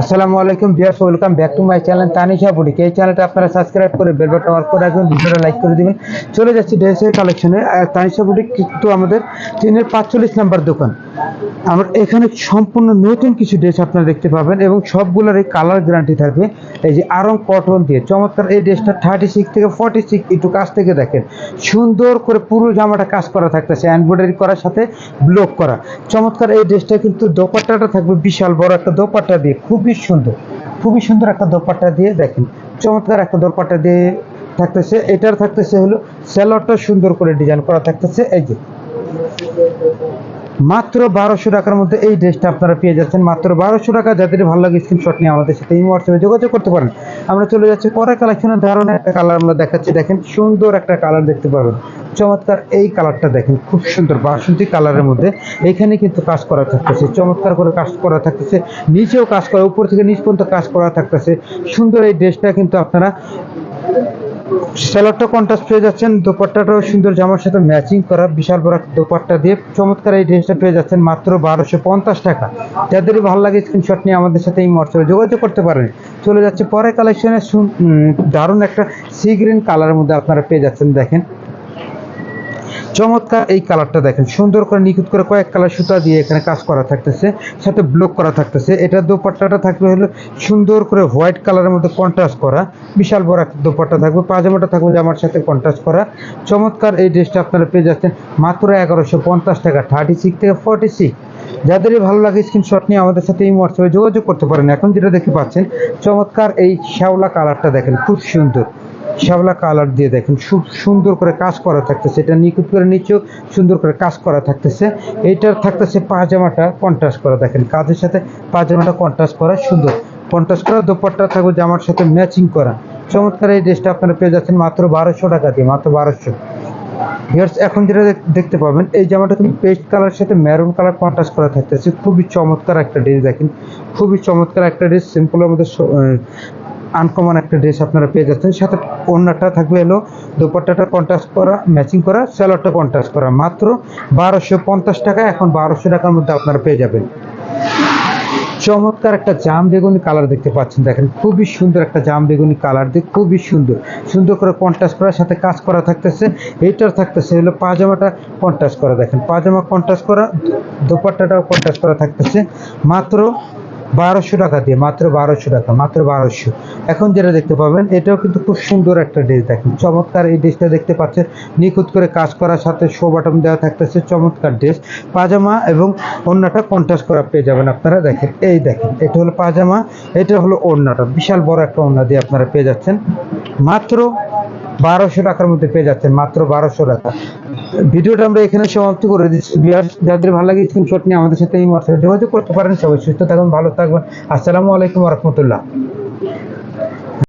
আসসালামু আলাইকুম বিয়ার্স welcome back to my channel Tanisha boutique এই চ্যানেলটা আপনারা সাবস্ক্রাইব করে বেল বাটন অন করে রাখবেন, ভিডিওটা লাইক করে দিবেন। চলে যাচ্ছি ড্রেসের কালেকশনে তানিশা বুটিক কিন্তু আমাদের চীনের পাঁচচল্লিশ নাম্বার দোকান। আমরা এখানে সম্পূর্ণ নতুন কিছু ড্রেস আপনারা দেখতে পাবেন এবং সবগুলোর এই কালার গ্যারান্টি থাকবে। এই যে আরং কটন দিয়ে। চমৎকার এই ড্রেসটা থার্টি সিক্স থেকে ফর্টি সিক্স একটু কাছ থেকে দেখেন। সুন্দর করে পুরো জামাটা কাজ করা থাকতেছে এমব্রয়ডারি করার সাথে ব্লক করা। চমৎকার এই ড্রেসটা কিন্তু দোপাট্টাটা থাকবে বিশাল বড় একটা দোপাট্টা দিয়ে। খুবই সুন্দর খুবই সুন্দর একটা দোপাট্টা দিয়ে দেখেন, চমৎকার একটা দোপাট্টা দিয়ে থাকতেছে। এটার থাকতেছে হলো স্যালোয়ারটা সুন্দর করে ডিজাইন করা থাকতেছে, এই যে। মাত্র বারোশো টাকার মধ্যে এই ড্রেসটা আপনারা পেয়ে যাচ্ছেন। মাত্র বারোশো টাকা, যাদের ভালো লাগে স্ক্রিনশট নিয়ে আমাদের সাথে এই হোয়াটসঅ্যাপে যোগাযোগ করতে পারেন। আমরা চলে যাচ্ছি পরে কালেকশনের ধারণা একটা কালার আমরা দেখাচ্ছি। দেখেন, সুন্দর একটা কালার দেখতে পাবেন। চমৎকার এই কালারটা দেখেন, খুব সুন্দর বাসন্তী কালারের মধ্যে। এখানে কিন্তু কাজ করা থাকতেছে, চমৎকার করে কাজ করা থাকতেছে। নিচেও কাজ করা, উপর থেকে নিচ পর্যন্ত কাজ করা থাকতেছে। সুন্দর এই ড্রেসটা কিন্তু আপনারা স্যালাডটা কন্ট্রাস্ট পেয়ে যাচ্ছেন, দোপাট্টাটাও সুন্দর জামার সাথে ম্যাচিং করা, বিশাল বড় দোপাট্টা দিয়ে চমৎকার এই ড্রেসটা পেয়ে যাচ্ছেন মাত্র বারোশো পঞ্চাশ টাকা। যাদেরই ভালো লাগে স্ক্রিনশট নিয়ে আমাদের সাথে এই মর্চে যোগাযোগ করতে পারেন। চলে যাচ্ছে পরে কালেকশনে দারুণ একটা সি গ্রিন কালারের মধ্যে আপনারা পেয়ে যাচ্ছেন, দেখেন। চমৎকার এই কালারটা দেখেন। সুন্দর করে নিখুঁত করে কয়েক কালার সুতা দিয়ে এখানে কাজ করা থাকতেছে, সাথে ব্লক করা থাকতেছে। এটা দোপাট্টাটা থাকবে হলো সুন্দর করে হোয়াইট কালারের মধ্যে কন্ট্রাস্ট করা। বিশাল বড় একটা দোপাট্টা থাকবে, পাজামাটা থাকবে জামার সাথে কন্ট্রাস্ট করা। চমৎকার এই ড্রেসটা আপনারা পেয়ে যাচ্ছেন মাত্র এগারোশো পঞ্চাশ টাকা থার্টি সিক্স থেকে ফর্টি সিক্স যাদেরই ভালো লাগে স্ক্রিনশট নিয়ে আমাদের সাথে এই হোয়াটসঅ্যাপে যোগাযোগ করতে পারেন। এখন যেটা দেখতে পাচ্ছেন, চমৎকার এই শ্যাওলা কালারটা দেখেন, খুব সুন্দর। শ্যাওলা কালার দিয়ে দেখেন খুব সুন্দর করে কাজ করা থাকতেছে। এটা নিখুঁত করে নিচেও সুন্দর করে কাজ করা থাকতেছে। এইটার থাকতেছে পাজামাটা কন্ট্রাস্ট করা, দেখেন, কাজের সাথে পাজামাটা কন্ট্রাস্ট করা সুন্দর। কন্ট্রাস্ট করা, দোপাট্টা থাকবে জামার সাথে ম্যাচিং করা। চমৎকার এই ড্রেসটা আপনারা পেয়ে যাচ্ছেন মাত্র বারোশো টাকা দিয়ে, মাত্র বারোশো। ভিউয়ার্স এখন যেটা দেখতে পাবেন, এই জামাটা কিন্তু পেস্ট কালার সাথে মেরুন কালার কন্ট্রাস্ট করা থাকতেছে। খুবই চমৎকার একটা ড্রেস দেখেন। খুবই চমৎকার একটা ড্রেস সিম্পলের মধ্যে আনকমন একটা ড্রেস আপনারা পেয়ে যাচ্ছেন। সাথে ওড়নাটা থাকবে হলো দোপাট্টাটা কন্ট্রাস্ট করা ম্যাচিং করা স্যালোয়ারটা কন্ট্রাস্ট করা। মাত্র বারোশো পঞ্চাশ টাকা, এখন বারোশো টাকার মধ্যে আপনারা পেয়ে যাবেন। চমৎকার একটা জাম বেগুনি কালার দেখতে পাচ্ছেন, দেখেন। খুবই সুন্দর একটা জাম বেগুনি কালার দিয়ে খুবই সুন্দর। সুন্দর করে কন্ট্রাস্ট করার সাথে কাজ করা থাকতেছে। এইটার থাকতেছে হলো পাজামাটা কন্ট্রাস্ট করা, দেখেন। পাজামা কন্ট্রাস্ট করা দোপাট্টাটাও কন্ট্রাস্ট করা থাকতেছে। মাত্র বারোশো টাকা দিয়ে, মাত্র বারোশো টাকা, মাত্র বারোশো। এখন যেটা দেখতে পাবেন, এটাও কিন্তু খুব সুন্দর একটা ড্রেস দেখেন। চমৎকার এই ড্রেসটা দেখতে পাচ্ছেন। নিখুঁত করে কাজ করার সাথে শো বাটন দেওয়া থাকতেছে, চমৎকার ড্রেস পাজামা এবং ওড়নাটা কন্ট্রাস্ট করা পেয়ে যাবেন আপনারা, দেখেন। এই দেখেন, এটা হলো পাজামা, এটা হলো ওড়নাটা। বিশাল বড় একটা ওড়না দিয়ে আপনারা পেয়ে যাচ্ছেন। মাত্র বারোশো টাকার মধ্যে পেয়ে যাচ্ছেন, মাত্র বারোশো টাকা। ভিডিওটা আমরা এখানে সমাপ্ত করে দিচ্ছি। যাদের ভালো লাগে স্ক্রিনশট নিয়ে আমাদের সাথে এই হোয়াটসঅ্যাপে যোগাযোগ করতে পারেন, সবাই সুস্থ থাকুন, ভালো থাকবেন। আসসালামু আলাইকুম রহমতুল্লাহ।